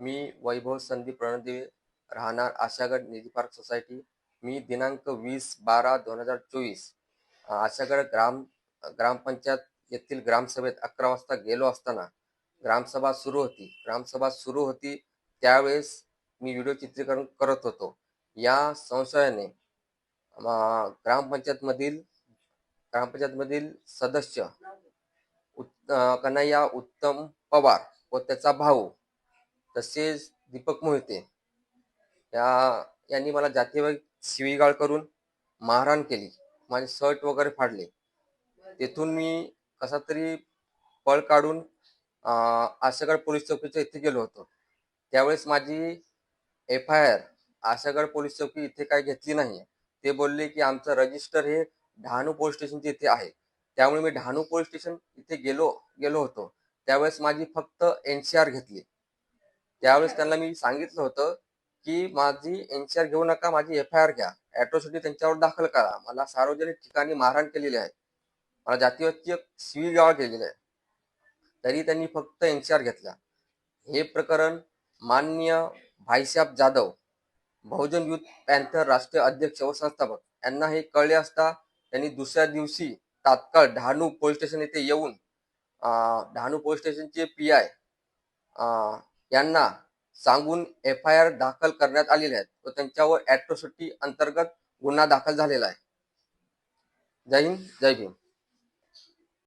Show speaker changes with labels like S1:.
S1: मी वैभव संदीप रणदिवे राहणार आशागड निधी park society. मी दिनांक वीस बारा दोन हजार चोवीस आशागड ग्राम ग्रामपंचायत येथील ग्रामसभेत अकरा वाजता गेलो असताना ग्रामसभा सुरू होती. ग्रामसभा सुरू होती त्यावेळेस मी व्हिडिओ चित्रीकरण करत होतो. या संशयाने ग्रामपंचायतमधील ग्रामपंचायतमधील सदस्य उत् कन्हैया उत्तम पवार व त्याचा भाऊ तसेच दीपक मोहिते. या यांनी मला जातीय शिवीगाळ करून मारहाण केली. माझे शर्ट वगैरे फाडले. तेथून मी कसा तरी पळ काढून आशागड पोलीस चौकीच्या इथे गेलो होतो. त्यावेळेस माझी F I R Ashagad police चौकी इथे काय घेतली नाही. ते बोलले की आमचं रजिस्टर हे डहाणू पोलीस स्टेशनचे इथे आहे. त्यामुळे मी डहाणू पोलीस स्टेशन इथे गेलो गेलो होतो. त्यावेळेस माझी फक्त एन सी आर घेतली. त्यावेळेस त्यांना मी सांगितलं होतं की माझी एनसीआर घेऊ नका माझी एफ आय आर घ्या. ॲट्रोसिटी त्यांच्यावर दाखल करा. मला सार्वजनिक ठिकाणी मारहाण केलेली आहे. मला जातीवतीय शिवीगाळ केलेली आहे. तरी त्यांनी फक्त एनसीआर घेतला हे प्रकरण मान्य भाईसाहेब जाधव बहुजन युथ पॅन्थर राष्ट्रीय अध्यक्ष व संस्थापक यांना हे कळले असता त्यांनी दुसऱ्या दिवशी तात्काळ डहाणू पोलीस स्टेशन येथे येऊन डहाणू पोलीस स्टेशनचे पी आय यांना सांगून एफ आय आर दाखल करण्यात आलेले आहेत व त्यांच्यावर ॲट्रोसिटी अंतर्गत गुन्हा दाखल झालेला आहे. जय हिंद जय भीम.